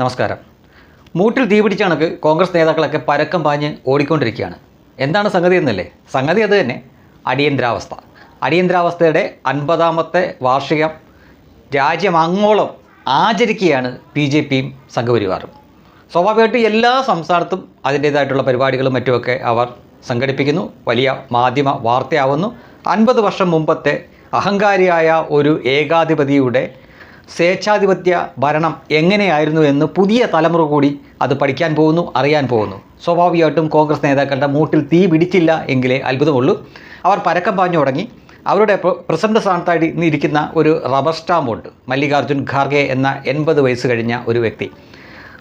നമസ്കാരം. മൂട്ടിൽ തീ പിടിച്ച കണക്ക് കോൺഗ്രസ് നേതാക്കളൊക്കെ പരക്കം പാഞ്ഞ് ഓടിക്കൊണ്ടിരിക്കുകയാണ്. എന്താണ് സംഗതി എന്നല്ലേ? സംഗതി അത് തന്നെ. അടിയന്തരാവസ്ഥ. അടിയന്തരാവസ്ഥയുടെ അൻപതാമത്തെ വാർഷികം രാജ്യം അങ്ങോളം ആചരിക്കുകയാണ് ബി ജെ പിയും സംഘപരിവാറും. സ്വാഭാവികമായിട്ടും എല്ലാ സംസ്ഥാനത്തും അതിന്റേതായിട്ടുള്ള പരിപാടികളും മറ്റുമൊക്കെ അവർ സംഘടിപ്പിക്കുന്നു. വലിയ മാധ്യമ വാർത്തയാവുന്നു. അൻപത് വർഷം മുമ്പത്തെ അഹങ്കാരിയായ ഒരു ഏകാധിപതിയുടെ സ്വേച്ഛാധിപത്യ ഭരണം എങ്ങനെയായിരുന്നു എന്ന് പുതിയ തലമുറ കൂടി അത് പഠിക്കാൻ പോകുന്നു അറിയാൻ പോകുന്നു. സ്വാഭാവികമായിട്ടും കോൺഗ്രസ് നേതാക്കളുടെ മൂട്ടിൽ തീ പിടിച്ചില്ല എങ്കിലേ അത്ഭുതമുള്ളൂ. അവർ പരക്കം പാഞ്ഞു തുടങ്ങി. അവരുടെ പ്ര- പ്രസിഡന്റ് സ്ഥാനത്തായിട്ട് ഇന്ന് ഇരിക്കുന്ന ഒരു റബ്ബർ സ്റ്റാമ്പുണ്ട്. മല്ലികാർജുൻ ഖാർഗെ എന്ന എൺപത് വയസ്സ് കഴിഞ്ഞ ഒരു വ്യക്തി.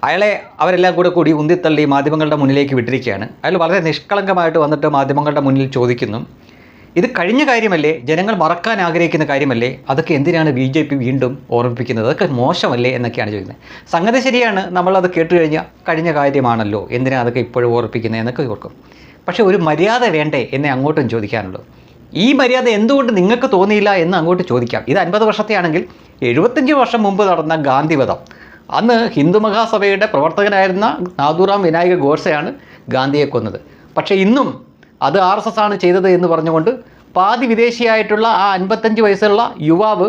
അയാളെ അവരെല്ലാം കൂടെ കൂടി ഉന്തിത്തള്ളി മാധ്യമങ്ങളുടെ മുന്നിലേക്ക് വിട്ടിരിക്കുകയാണ്. അയാൾ വളരെ നിഷ്കളങ്കമായിട്ട് വന്നിട്ട് മാധ്യമങ്ങളുടെ മുന്നിൽ ചോദിക്കുന്നു. ഇത് കഴിഞ്ഞ കാര്യമല്ലേ? ജനങ്ങൾ മറക്കാൻ ആഗ്രഹിക്കുന്ന കാര്യമല്ലേ? അതൊക്കെ എന്തിനാണ് ബി ജെ പി വീണ്ടും ഓർമ്മിപ്പിക്കുന്നത്? അതൊക്കെ മോശമല്ലേ എന്നൊക്കെയാണ് ചോദിക്കുന്നത്. സംഗതി ശരിയാണ്. നമ്മളത് കേട്ട് കഴിഞ്ഞാൽ കഴിഞ്ഞ കാര്യമാണല്ലോ. എന്തിനാണ് അതൊക്കെ ഇപ്പോഴും ഓർപ്പിക്കുന്നത് എന്നൊക്കെ ഓർക്കും. പക്ഷേ ഒരു മര്യാദ വേണ്ടേ എന്നെ അങ്ങോട്ടും ചോദിക്കാനുള്ളൂ. ഈ മര്യാദ എന്തുകൊണ്ട് നിങ്ങൾക്ക് തോന്നിയില്ല എന്ന് അങ്ങോട്ട് ചോദിക്കാം. ഇത് അൻപത് വർഷത്തെയാണെങ്കിൽ എഴുപത്തഞ്ച് വർഷം മുമ്പ് നടന്ന ഗാന്ധിവധം. അന്ന് ഹിന്ദു മഹാസഭയുടെ പ്രവർത്തകനായിരുന്ന നാദുറാം വിനായക ഗോഡ്സെയാണ് ഗാന്ധിയെ കൊന്നത്. പക്ഷേ ഇന്നും അത് ആർ എസ് എസ് ആണ് ചെയ്തത് എന്ന് പറഞ്ഞുകൊണ്ട് പാതി വിദേശിയായിട്ടുള്ള ആ അൻപത്തഞ്ച് വയസ്സുള്ള യുവാവ്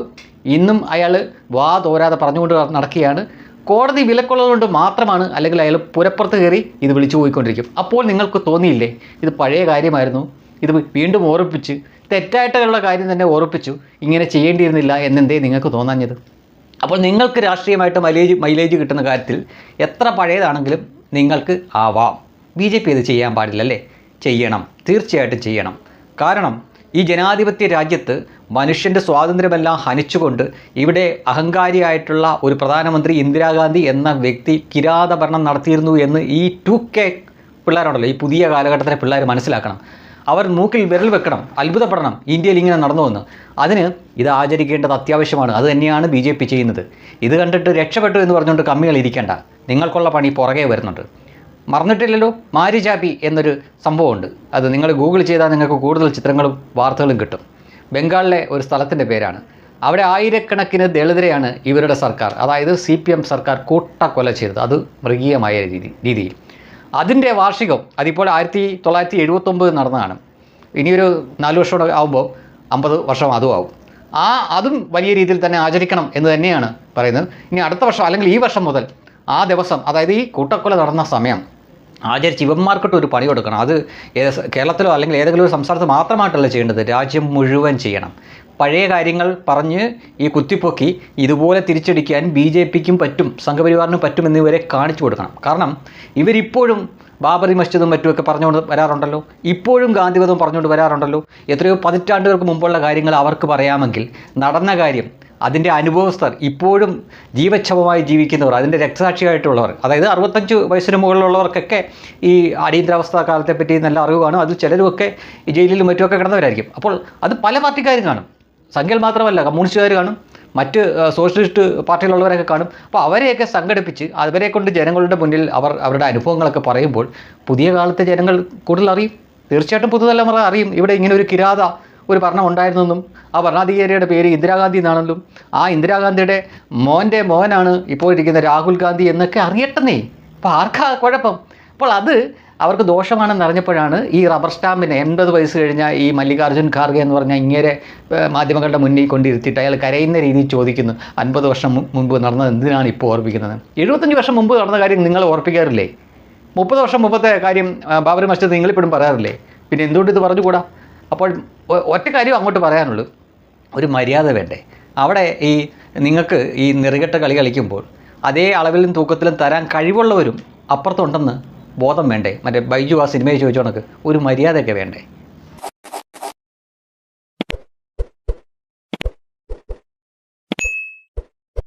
ഇന്നും അയാൾ വാ തോരാതെ പറഞ്ഞുകൊണ്ട് നടക്കുകയാണ്. കോടതി വിലക്കുള്ളതുകൊണ്ട് മാത്രമാണ് അല്ലെങ്കിൽ അയാൾ പുരപ്പുറത്ത് കയറി ഇത് വിളിച്ചു പോയിക്കൊണ്ടിരിക്കും. അപ്പോൾ നിങ്ങൾക്ക് തോന്നിയില്ലേ? ഇത് പഴയ കാര്യമായിരുന്നു. ഇത് വീണ്ടും ഓർപ്പിച്ച് തെറ്റായിട്ടുള്ള കാര്യം തന്നെ ഓർപ്പിച്ചു ഇങ്ങനെ ചെയ്യേണ്ടിയിരുന്നില്ല എന്നെന്തേ നിങ്ങൾക്ക് തോന്നാഞ്ഞത്? അപ്പോൾ നിങ്ങൾക്ക് രാഷ്ട്രീയമായിട്ട് മൈലേജ് മൈലേജ് കിട്ടുന്ന കാര്യത്തിൽ എത്ര പഴയതാണെങ്കിലും നിങ്ങൾക്ക് ആവാം. ബി ജെ പി ഇത് ചെയ്യാൻ പാടില്ലല്ലേ? ചെയ്യണം. തീർച്ചയായിട്ടും ചെയ്യണം. കാരണം ഈ ജനാധിപത്യ രാജ്യത്ത് മനുഷ്യന്റെ സ്വാതന്ത്ര്യമെല്ലാം ഹനിച്ചുകൊണ്ട് ഇവിടെ അഹങ്കാരിയായിട്ടുള്ള ഒരു പ്രധാനമന്ത്രി ഇന്ദിരാഗാന്ധി എന്ന വ്യക്തി കിരാത ഭരണം നടത്തിയിരുന്നു എന്ന് ഈ ടു കെ പിള്ളേരുണ്ടല്ലോ ഈ പുതിയ കാലഘട്ടത്തിലെ പിള്ളേർ മനസ്സിലാക്കണം. അവർ മൂക്കിൽ വിരൽ വെക്കണം അത്ഭുതപ്പെടണം ഇന്ത്യയിൽ ഇങ്ങനെ നടന്നു വന്ന് അതിന് ഇത് ആചരിക്കേണ്ടത് അത്യാവശ്യമാണ്. അത് തന്നെയാണ് ബി ജെ പി ചെയ്യുന്നത്. ഇത് കണ്ടിട്ട് രക്ഷപ്പെട്ടു എന്ന് പറഞ്ഞുകൊണ്ട് കമ്മികൾ ഇരിക്കേണ്ട. നിങ്ങൾക്കുള്ള പണി പുറകെ വരുന്നുണ്ട്. മറന്നിട്ടില്ലല്ലോ? മാരിചാപ്പി എന്നൊരു സംഭവമുണ്ട്. അത് നിങ്ങൾ ഗൂഗിൾ ചെയ്താൽ നിങ്ങൾക്ക് കൂടുതൽ ചിത്രങ്ങളും വാർത്തകളും കിട്ടും. ബംഗാളിലെ ഒരു സ്ഥലത്തിന്റെ പേരാണ്. അവിടെ ആയിരക്കണക്കിന് ദളിതരെയാണ് ഇവരുടെ സർക്കാർ. അതായത് സി പി എം സർക്കാർ കൂട്ടക്കൊല ചെയ്തത്. അത് മൃഗീയമായ രീതി രീതിയിൽ. അതിന്റെ വാർഷികം അതിപ്പോൾ ആയിരത്തി തൊള്ളായിരത്തി എഴുപത്തൊമ്പത് നടന്നതാണ്. ഇനിയൊരു നാല് വർഷം ആകുമ്പോൾ അമ്പത് വർഷം അതും ആവും. ആ അതും വലിയ രീതിയിൽ തന്നെ ആചരിക്കണം എന്ന് തന്നെയാണ് പറയുന്നത്. ഇനി അടുത്ത വർഷം അല്ലെങ്കിൽ ഈ വർഷം മുതൽ ആ ദിവസം അതായത് ഈ കൂട്ടക്കൊല നടന്ന സമയം ആചരിച്ച് ഇവന്മാർക്കിട്ട് ഒരു പണി കൊടുക്കണം. അത് കേരളത്തിലോ അല്ലെങ്കിൽ ഏതെങ്കിലും ഒരു സംസ്ഥാനത്ത് മാത്രമായിട്ടല്ല ചെയ്യേണ്ടത്. രാജ്യം മുഴുവൻ ചെയ്യണം. പഴയ കാര്യങ്ങൾ പറഞ്ഞ് ഈ കുത്തിപ്പൊക്കി ഇതുപോലെ തിരിച്ചടിക്കാൻ ബി ജെ പിക്കും പറ്റും സംഘപരിവാറിനും പറ്റും എന്നിവരെ കാണിച്ചു കൊടുക്കണം. കാരണം ഇവരിപ്പോഴും ബാബറി മസ്ജിദും മറ്റുമൊക്കെ പറഞ്ഞുകൊണ്ട് വരാറുണ്ടല്ലോ. ഇപ്പോഴും ഗാന്ധിവധവും പറഞ്ഞുകൊണ്ട് വരാറുണ്ടല്ലോ. എത്രയോ പതിറ്റാണ്ടുകൾക്ക് മുമ്പുള്ള കാര്യങ്ങൾ അവർക്ക് പറയാമെങ്കിൽ നടന്ന കാര്യം അതിന്റെ അനുഭവസ്ഥർ ഇപ്പോഴും ജീവക്ഷമമായി ജീവിക്കുന്നവർ അതിന്റെ രക്തസാക്ഷിയായിട്ടുള്ളവർ അതായത് അറുപത്തഞ്ച് വയസ്സിന് മുകളിലുള്ളവർക്കൊക്കെ ഈ അടിയന്തരാവസ്ഥ കാലത്തെപ്പറ്റി നല്ല അറിവ് കാണും. അതിൽ ചിലരുമൊക്കെ ഈ ജയിലിലും മറ്റുമൊക്കെ കിടന്നവരായിരിക്കും. അപ്പോൾ അത് പല പാർട്ടിക്കാരും കാണും. സംഖ്യയിൽ മാത്രമല്ല കമ്മ്യൂണിസ്റ്റുകാർ കാണും. മറ്റ് സോഷ്യലിസ്റ്റ് പാർട്ടിയിലുള്ളവരൊക്കെ കാണും. അപ്പോൾ അവരെയൊക്കെ സംഘടിപ്പിച്ച് അവരെ കൊണ്ട് ജനങ്ങളുടെ മുന്നിൽ അവർ അവരുടെ അനുഭവങ്ങളൊക്കെ പറയുമ്പോൾ പുതിയ കാലത്തെ ജനങ്ങൾ കൂടുതൽ അറിയും. തീർച്ചയായിട്ടും പുതുതലമുറ അറിയും. ഇവിടെ ഇങ്ങനെ ഒരു കിരാത ഒരു ഭരണം ഉണ്ടായിരുന്നെന്നും ആ ഭരണാധികാരിയുടെ പേര് ഇന്ദിരാഗാന്ധി എന്നാണെന്നും ആ ഇന്ദിരാഗാന്ധിയുടെ മോന്റെ മോനാണ് ഇപ്പോൾ ഇരിക്കുന്ന രാഹുൽ ഗാന്ധി എന്നൊക്കെ അറിയട്ടെന്നേ. അപ്പോൾ ആർക്കാ കുഴപ്പം? അപ്പോൾ അത് അവർക്ക് ദോഷമാണെന്ന് അറിഞ്ഞപ്പോഴാണ് ഈ റബ്ബർ സ്റ്റാമ്പിനെ എൺപത് വയസ്സ് കഴിഞ്ഞ ഈ മല്ലികാർജുൻ ഖാർഗെ എന്ന് പറഞ്ഞ ഇങ്ങനെ മാധ്യമങ്ങളുടെ മുന്നിൽ കൊണ്ടിരുത്തിയിട്ട് അയാൾ കരയുന്ന രീതിയിൽ ചോദിക്കുന്നു. അൻപത് വർഷം മുമ്പ് നടന്നത് എന്തിനാണ് ഇപ്പോൾ ഓർപ്പിക്കുന്നത്? എഴുപത്തഞ്ച് വർഷം മുമ്പ് നടന്ന കാര്യം നിങ്ങൾ ഓർപ്പിക്കാറില്ലേ? മുപ്പത് വർഷം മുമ്പത്തെ കാര്യം ബാബറി മസ്ജിദ് നിങ്ങളിപ്പോഴും പറയാറില്ലേ? പിന്നെ എന്തുകൊണ്ട് ഇത് പറഞ്ഞുകൂടാ? അപ്പോൾ ഒറ്റ കാര്യം അങ്ങോട്ട് പറയാനുള്ളൂ. ഒരു മര്യാദ വേണ്ടേ. അവിടെ ഈ നിങ്ങൾക്ക് ഈ നിറുകെട്ട കളി കളിക്കുമ്പോൾ അതേ അളവിലും തൂക്കത്തിലും തരാൻ കഴിവുള്ളവരും അപ്പുറത്തുണ്ടെന്ന് ബോധം വേണ്ടേ? മറ്റേ ബൈജു ആ സിനിമയിൽ ചോദിച്ചോണക്ക് ഒരു മര്യാദയൊക്കെ വേണ്ടേ?